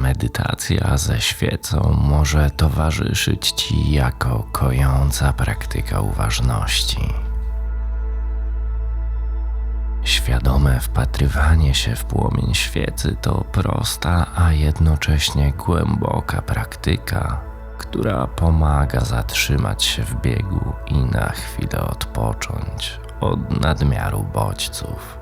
medytacja ze świecą może towarzyszyć Ci jako kojąca praktyka uważności. Świadome wpatrywanie się w płomień świecy to prosta, a jednocześnie głęboka praktyka, która pomaga zatrzymać się w biegu i na chwilę odpocząć od nadmiaru bodźców.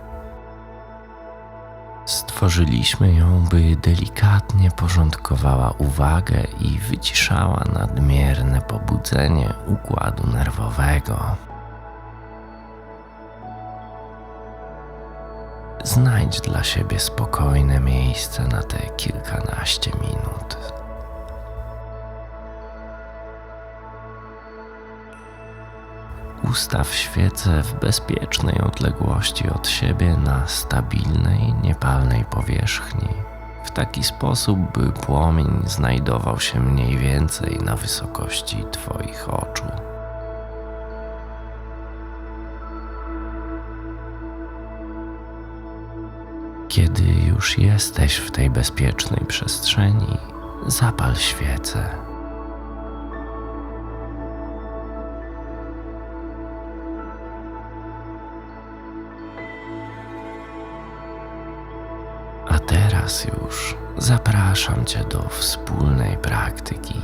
Stworzyliśmy ją, by delikatnie porządkowała uwagę i wyciszała nadmierne pobudzenie układu nerwowego. Znajdź dla siebie spokojne miejsce na te kilkanaście minut. Ustaw świecę w bezpiecznej odległości od siebie na stabilnej, niepalnej powierzchni, w taki sposób, by płomień znajdował się mniej więcej na wysokości Twoich oczu. Kiedy już jesteś w tej bezpiecznej przestrzeni, zapal świecę. Teraz już zapraszam Cię do wspólnej praktyki.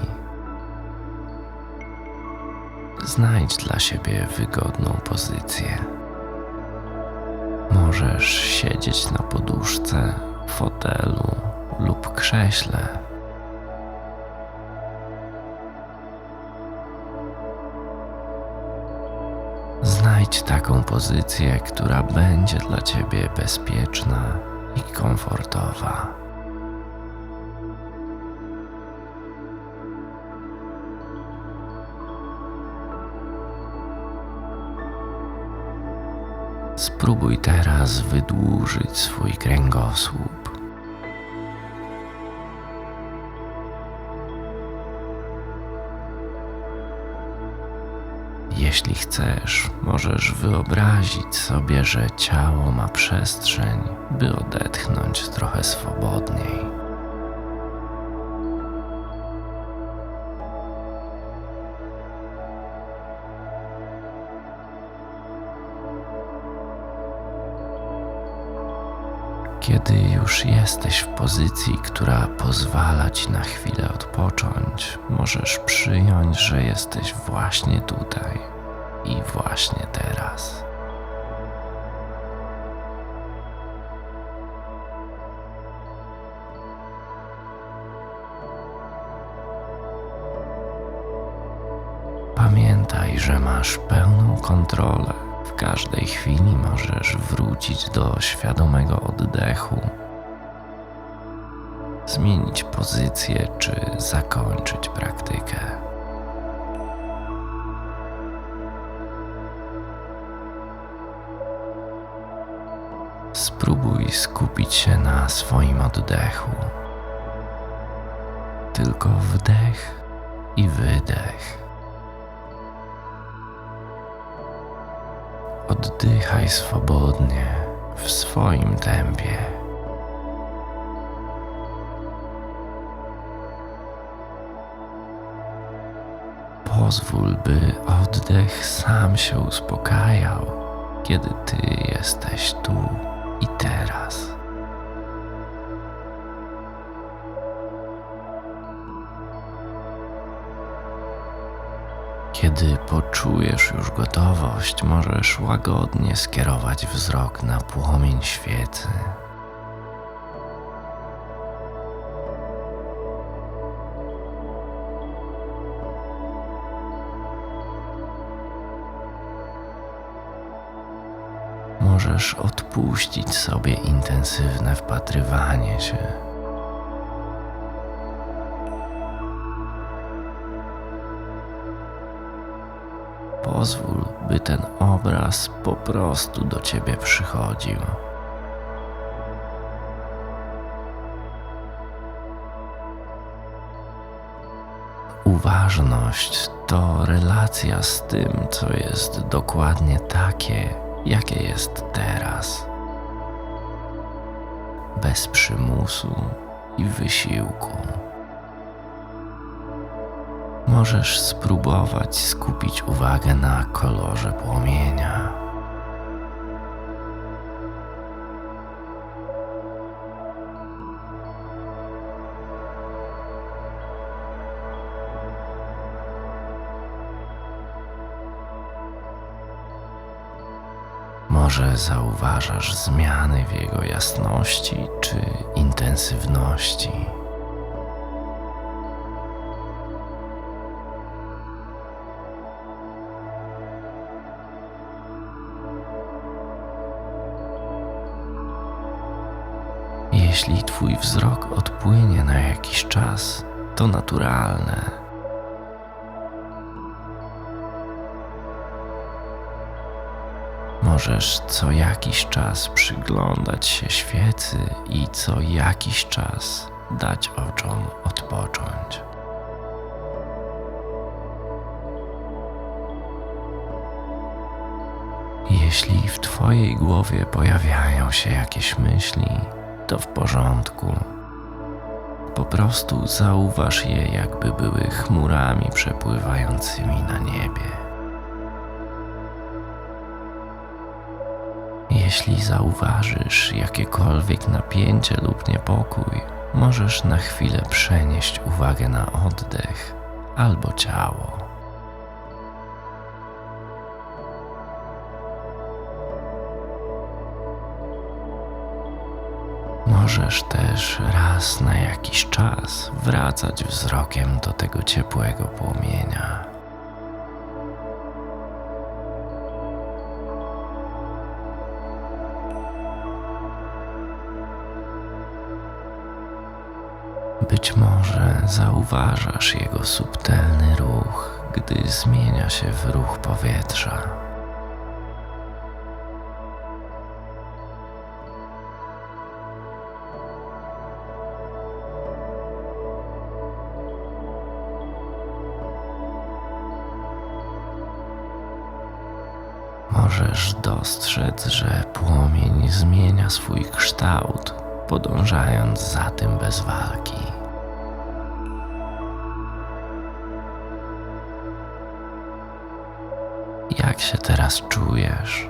Znajdź dla siebie wygodną pozycję. Możesz siedzieć na poduszce, fotelu lub krześle. Znajdź taką pozycję, która będzie dla Ciebie bezpieczna i komfortowa. Spróbuj teraz wydłużyć swój kręgosłup. Jeśli chcesz, możesz wyobrazić sobie, że ciało ma przestrzeń, by odetchnąć trochę swobodniej. Kiedy już jesteś w pozycji, która pozwala ci na chwilę odpocząć, możesz przyjąć, że jesteś właśnie tutaj i właśnie teraz. Pamiętaj, że masz pełną kontrolę. W każdej chwili możesz wrócić do świadomego oddechu, zmienić pozycję czy zakończyć praktykę. Spróbuj skupić się na swoim oddechu. Tylko wdech i wydech. Oddychaj swobodnie w swoim tempie. Pozwól, by oddech sam się uspokajał, kiedy ty jesteś tu i teraz. Kiedy poczujesz już gotowość, możesz łagodnie skierować wzrok na płomień świecy. Możesz odpuścić sobie intensywne wpatrywanie się. Pozwól, by ten obraz po prostu do ciebie przychodził. Uważność to relacja z tym, co jest dokładnie takie, jakie jest teraz. Bez przymusu i wysiłku. Możesz spróbować skupić uwagę na kolorze płomienia. Może zauważasz zmiany w jego jasności czy intensywności. Jeśli Twój wzrok odpłynie na jakiś czas, to naturalne. Możesz co jakiś czas przyglądać się świecy i co jakiś czas dać oczom odpocząć. Jeśli w Twojej głowie pojawiają się jakieś myśli, to w porządku. Po prostu zauważ je, jakby były chmurami przepływającymi na niebie. Jeśli zauważysz jakiekolwiek napięcie lub niepokój, możesz na chwilę przenieść uwagę na oddech albo ciało. Możesz też raz na jakiś czas wracać wzrokiem do tego ciepłego płomienia. Być może zauważasz jego subtelny ruch, gdy zmienia się w ruch powietrza. Możesz dostrzec, że płomień zmienia swój kształt, podążając za tym bez walki. Jak się teraz czujesz?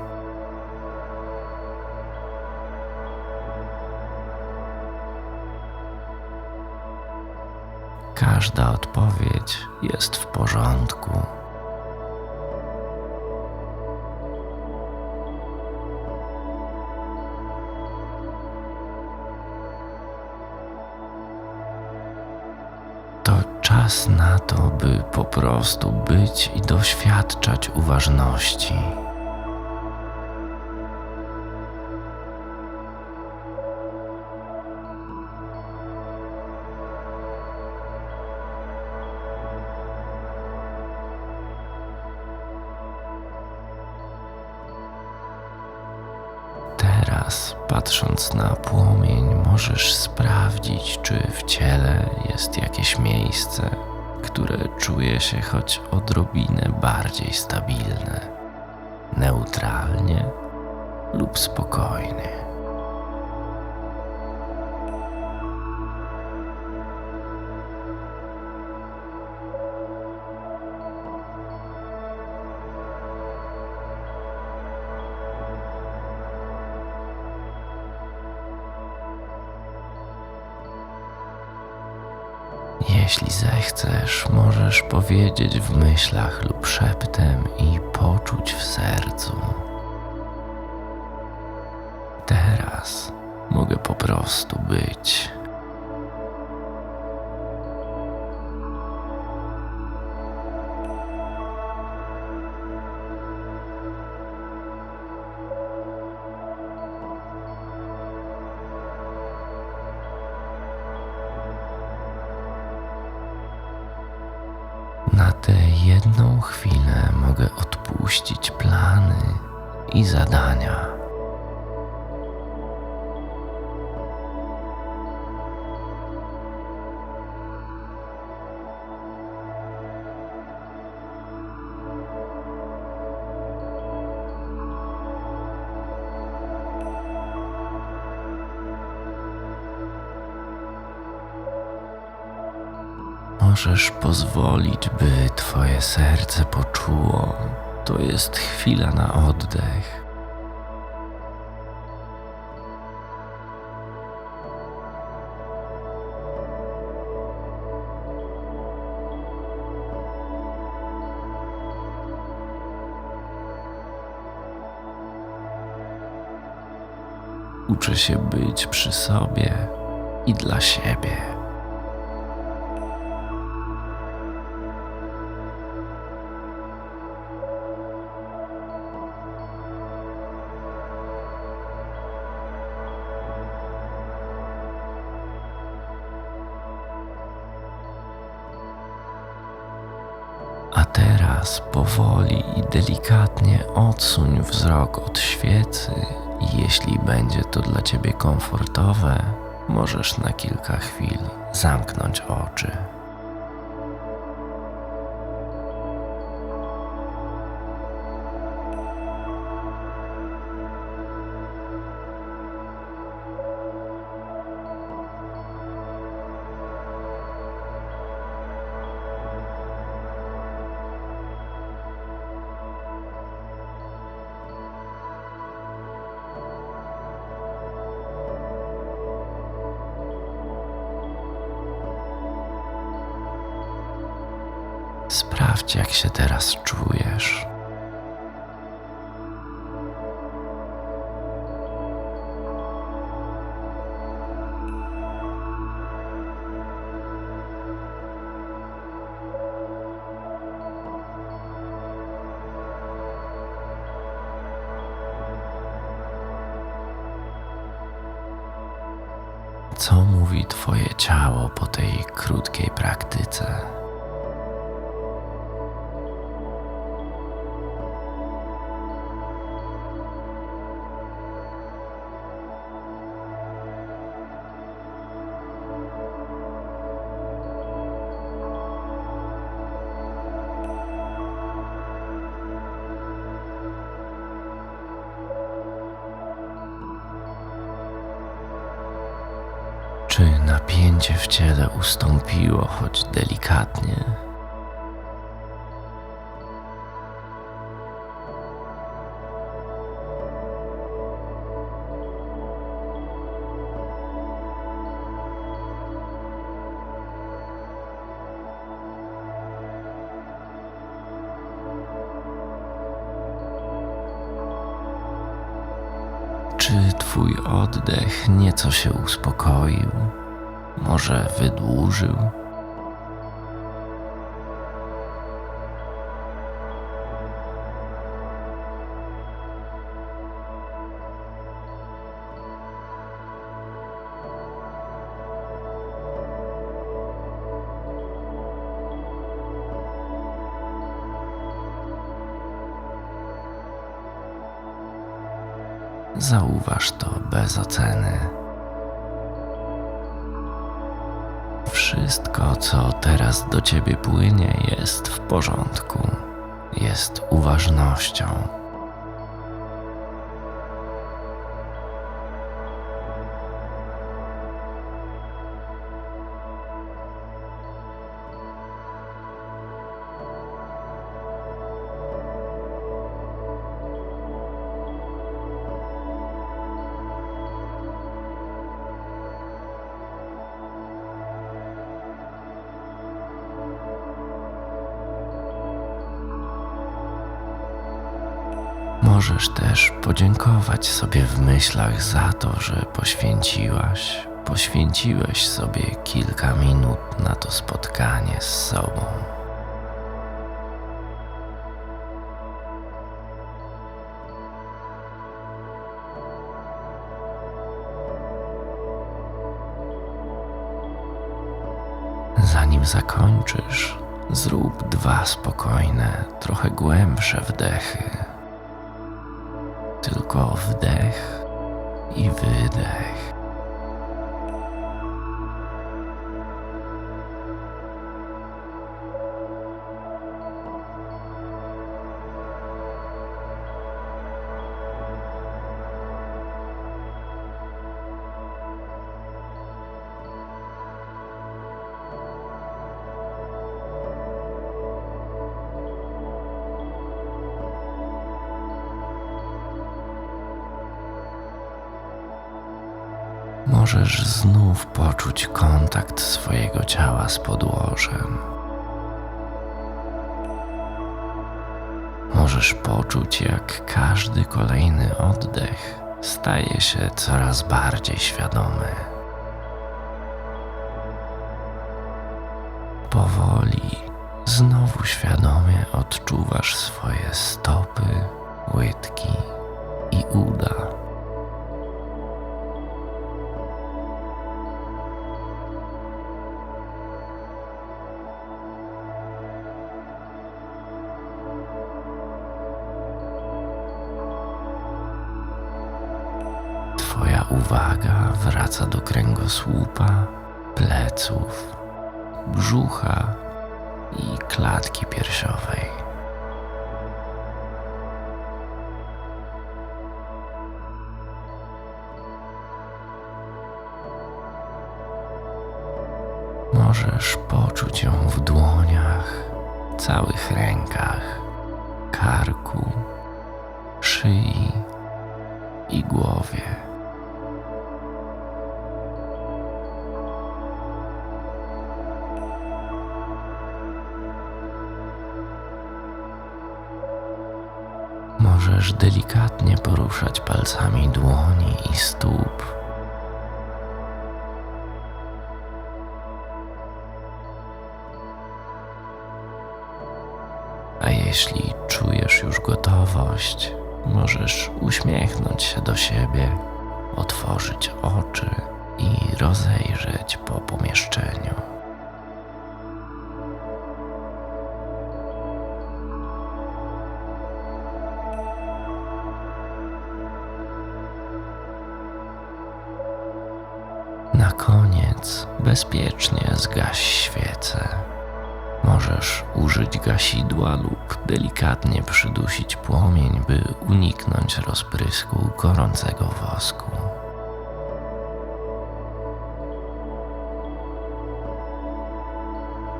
Każda odpowiedź jest w porządku. Czas na to, by po prostu być i doświadczać uważności. Patrząc na płomień, możesz sprawdzić, czy w ciele jest jakieś miejsce, które czuje się choć odrobinę bardziej stabilne, neutralnie lub spokojnie. Jeśli zechcesz, możesz powiedzieć w myślach lub szeptem i poczuć w sercu. Teraz mogę po prostu być. Tę jedną chwilę mogę odpuścić plany i zadania. Możesz pozwolić, by Twoje serce poczuło. To jest chwila na oddech. Uczę się być przy sobie i dla siebie. Teraz powoli i delikatnie odsuń wzrok od świecy i jeśli będzie to dla ciebie komfortowe, możesz na kilka chwil zamknąć oczy. Sprawdź, jak się teraz czujesz. Co mówi Twoje ciało po tej krótkiej praktyce? Czy napięcie w ciele ustąpiło choć delikatnie? Nieco się uspokoił? Może wydłużył? Zauważ to bez oceny. Wszystko, co teraz do ciebie płynie, jest w porządku, jest uważnością. Możesz też podziękować sobie w myślach za to, że poświęciłaś, poświęciłeś sobie kilka minut na to spotkanie z sobą. Zanim zakończysz, zrób dwa spokojne, trochę głębsze wdechy. Tylko wdech i wydech. Możesz znów poczuć kontakt swojego ciała z podłożem. Możesz poczuć, jak każdy kolejny oddech staje się coraz bardziej świadomy. Powoli, znowu świadomie odczuwasz swoje stopy, łydki i uda. Wraca do kręgosłupa, pleców, brzucha i klatki piersiowej. Możesz poczuć ją w dłoniach, całych rękach, karku, szyi i głowie. Możesz delikatnie poruszać palcami dłoni i stóp. A jeśli czujesz już gotowość, możesz uśmiechnąć się do siebie, otworzyć oczy i rozejrzeć po pomieszczeniu. Koniec bezpiecznie zgaś świecę. Możesz użyć gasidła lub delikatnie przydusić płomień, by uniknąć rozprysku gorącego wosku.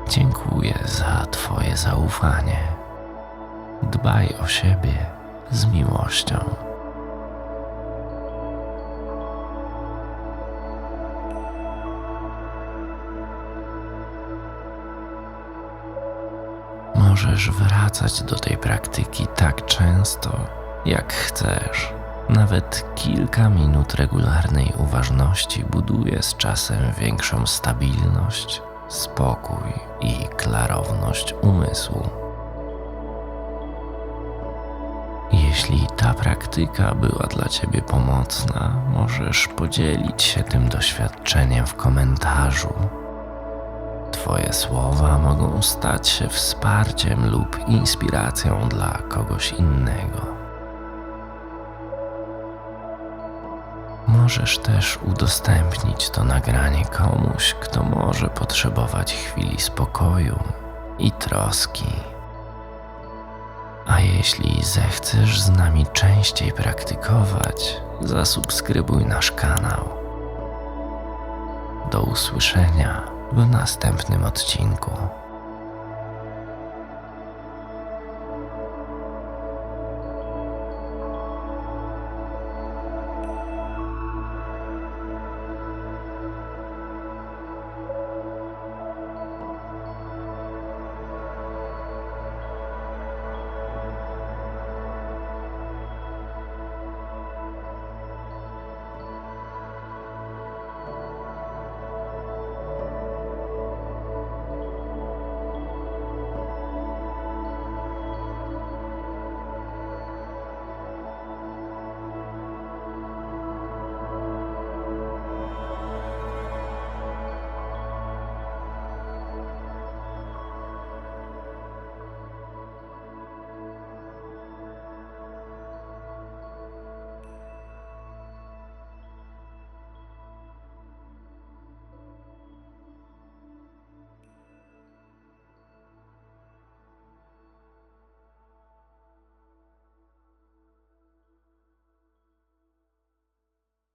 Dziękuję za Twoje zaufanie. Dbaj o siebie z miłością. Możesz wracać do tej praktyki tak często, jak chcesz. Nawet kilka minut regularnej uważności buduje z czasem większą stabilność, spokój i klarowność umysłu. Jeśli ta praktyka była dla Ciebie pomocna, możesz podzielić się tym doświadczeniem w komentarzu Twoje słowa mogą stać się wsparciem lub inspiracją dla kogoś innego. Możesz też udostępnić to nagranie komuś, kto może potrzebować chwili spokoju i troski. A jeśli zechcesz z nami częściej praktykować, zasubskrybuj nasz kanał. Do usłyszenia w następnym odcinku.